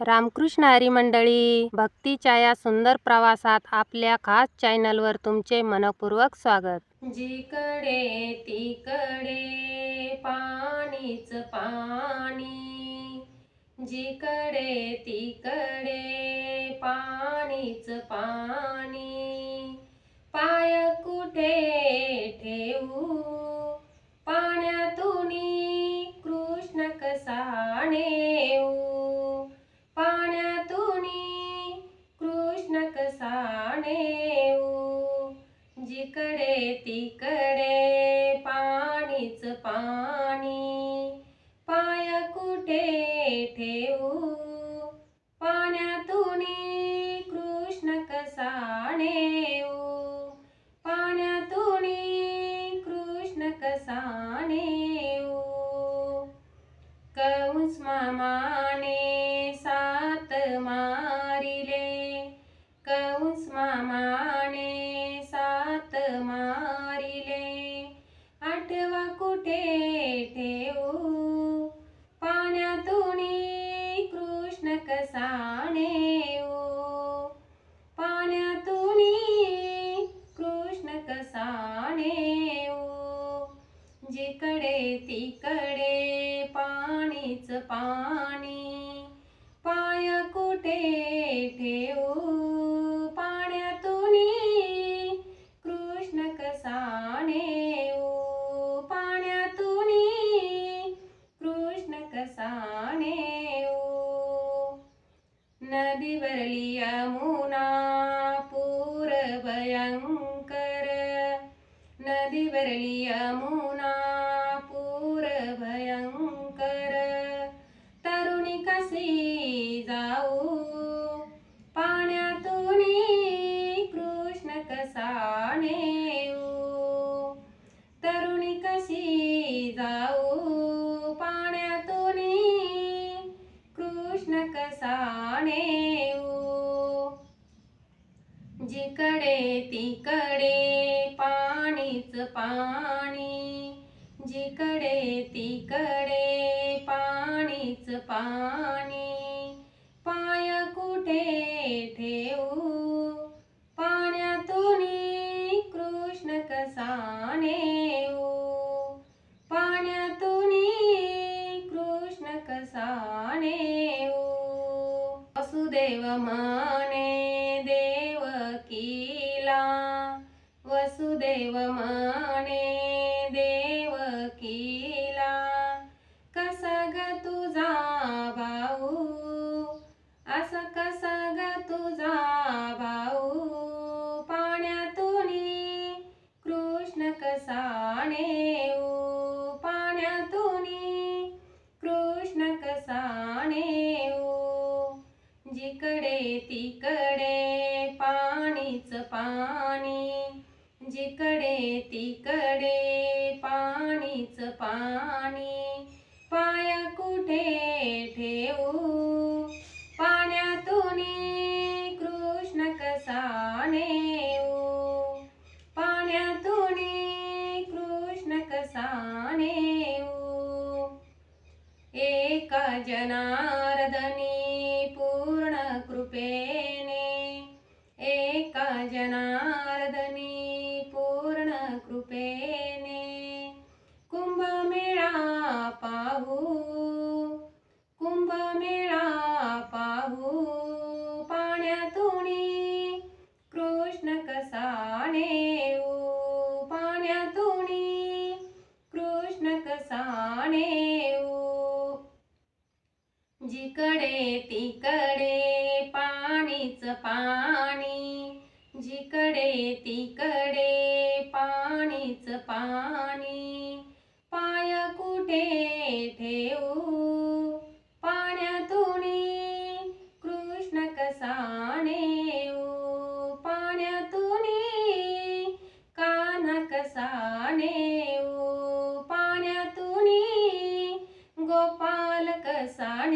रामकृष्ण हरी मंडळी भक्तीच्या या सुंदर प्रवासात आपल्या खास चॅनलवर तुमचे मनपूर्वक स्वागत. जिकडे तिकडे पाणीच पाणी. जिकडे तिकडे पाणीच पाणी. पाय कुठे ठेवू? पाण्यातून कृष्ण कसाणे? जिकडे तिकडे पाणीच पाणी. पाय कुठे ठेवू? पाण्यातून कृष्ण कसा नेऊ पाण्यातून कृष्ण कसा नेऊ कंस मामाने सात मारिले. कंस मामाने मारिले. आठवा कुठे ठेवू? पाण्यातून कृष्ण कसा नेऊ पाण्यातून कृष्ण कसा नेऊ जिकडे तिकडे पाणीच पाणी नदीवरली यमुना पूर भयंकर नदीवरली यमुना पूर भयंकर तरुणी कशी जाऊ? पाण्यातून कृष्ण कसा नेऊ? तरुणी कशी जाऊ? कृष्ण कसा नेऊ जिकडे तिकडे पाणीच पाणी। जिकडे तिकडे पाणीच पाणी। पाय कुठे ठेवू? वसुदेव देव देवकीला वसुदेव म्हणे देवकीला कसा ग तुझा भाऊ? असा कसा ग तुझा भाऊ? पाण्यातून कृष्ण कसा तिकडे पाणीच पाणी. जिकडे तिकडे पाणीच पाणी. पाय कुठे ठेवू? पाण्यातून कृष्ण कसा नेऊ पाण्यातून कृष्ण कसा नेऊ एका जनार्दनी कृपेने एका जनार्दनी पूर्ण कृपेने कुंभमेळा पाहू कुंभमेळा पाहू पाण्यातून कृष्ण कसा नेऊ पाण्यातून कृष्ण कसा नेऊ जिकडे तिकडे पाणी जिकडे तिकडे पाणीच पाणी. पाय कुठे ठेवू? पाण्यातून कृष्ण कसा नेऊ पाण्यातून कान्हा कसा नेऊ पाण्यातून गोपाल कसा